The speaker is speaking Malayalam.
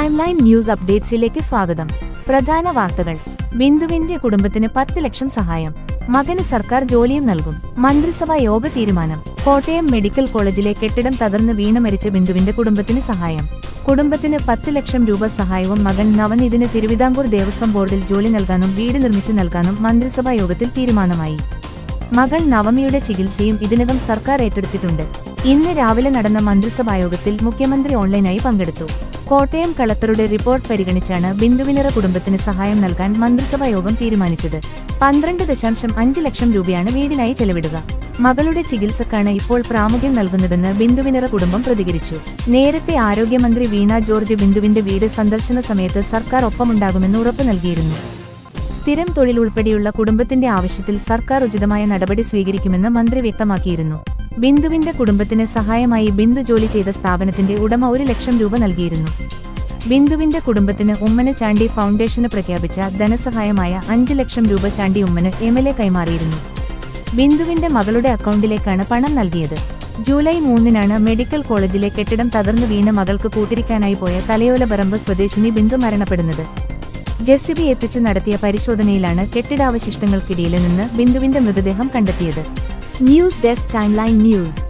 ടൈം ലൈൻ ന്യൂസ് അപ്ഡേറ്റ്സിലേക്ക് സ്വാഗതം. പ്രധാന വാർത്തകൾ. ബിന്ദുവിന്റെ കുടുംബത്തിന് പത്ത് ലക്ഷം സഹായം. മകന് സർക്കാർ ജോലിയും നൽകും. മന്ത്രിസഭാ യോഗ തീരുമാനം. കോട്ടയം മെഡിക്കൽ കോളേജിലെ കെട്ടിടം തകർന്ന് വീണ് മരിച്ച ബിന്ദുവിന്റെ കുടുംബത്തിന് സഹായം. കുടുംബത്തിന് പത്ത് ലക്ഷം രൂപ സഹായവും മകൻ നവനീതിന് തിരുവിതാംകൂർ ദേവസ്വം ബോർഡിൽ ജോലി നൽകാനും വീട് നിർമ്മിച്ചു നൽകാനും മന്ത്രിസഭാ യോഗത്തിൽ തീരുമാനമായി. മകൾ നവമിയുടെ ചികിത്സയും ഇതിനകം സർക്കാർ ഏറ്റെടുത്തിട്ടുണ്ട്. ഇന്ന് രാവിലെ നടന്ന മന്ത്രിസഭാ യോഗത്തിൽ മുഖ്യമന്ത്രി ഓൺലൈനായി പങ്കെടുത്തു. കോട്ടയം കളക്ടറുടെ റിപ്പോർട്ട് പരിഗണിച്ചാണ് ബിന്ദുവിനിറ കുടുംബത്തിന് സഹായം നൽകാൻ മന്ത്രിസഭാ യോഗം തീരുമാനിച്ചത്. പന്ത്രണ്ട് ദശാംശം അഞ്ച് ലക്ഷം രൂപയാണ് വീടിനായി ചെലവിടുക. മകളുടെ ചികിത്സക്കാണ് ഇപ്പോൾ പ്രാമുഖ്യം നൽകുന്നതെന്ന് ബിന്ദുവിനിറ കുടുംബം പ്രതികരിച്ചു. നേരത്തെ ആരോഗ്യമന്ത്രി വീണ ജോർജ് ബിന്ദുവിന്റെ വീട് സന്ദർശന സമയത്ത് സർക്കാർ ഒപ്പമുണ്ടാകുമെന്ന് ഉറപ്പു നൽകിയിരുന്നു. സ്ഥിരം തൊഴിൽ ഉൾപ്പെടെയുള്ള കുടുംബത്തിന്റെ ആവശ്യത്തിൽ സർക്കാർ ഉചിതമായ നടപടി സ്വീകരിക്കുമെന്ന് മന്ത്രി വ്യക്തമാക്കിയിരുന്നു. ബിന്ദുവിന്റെ കുടുംബത്തിന് സഹായമായി ബിന്ദു ജോലി ചെയ്ത സ്ഥാപനത്തിന്റെ ഉടമ ഒരു ലക്ഷം രൂപ നൽകിയിരുന്നു. ബിന്ദുവിന്റെ കുടുംബത്തിന് ഉമ്മന് ചാണ്ടി ഫൗണ്ടേഷന് പ്രഖ്യാപിച്ച ധനസഹായമായ അഞ്ച് ലക്ഷം രൂപ Chandy Oommen M L A കൈമാറിയിരുന്നു. ബിന്ദുവിന്റെ മകളുടെ അക്കൗണ്ടിലേക്കാണ് പണം നൽകിയത്. ജൂലൈ മൂന്നിനാണ് മെഡിക്കൽ കോളേജിലെ കെട്ടിടം തകർന്നു വീണ് മകൾക്ക് കൂട്ടിരിക്കാനായി പോയ തലയോലപറമ്പ് സ്വദേശിനി ബിന്ദു മരണപ്പെടുന്നത്. ജെസിബി എത്തിച്ചു നടത്തിയ പരിശോധനയിലാണ് കെട്ടിടാവശിഷ്ടങ്ങൾക്കിടയിൽ നിന്ന് ബിന്ദുവിന്റെ മൃതദേഹം കണ്ടെത്തിയത്. News desk timeline news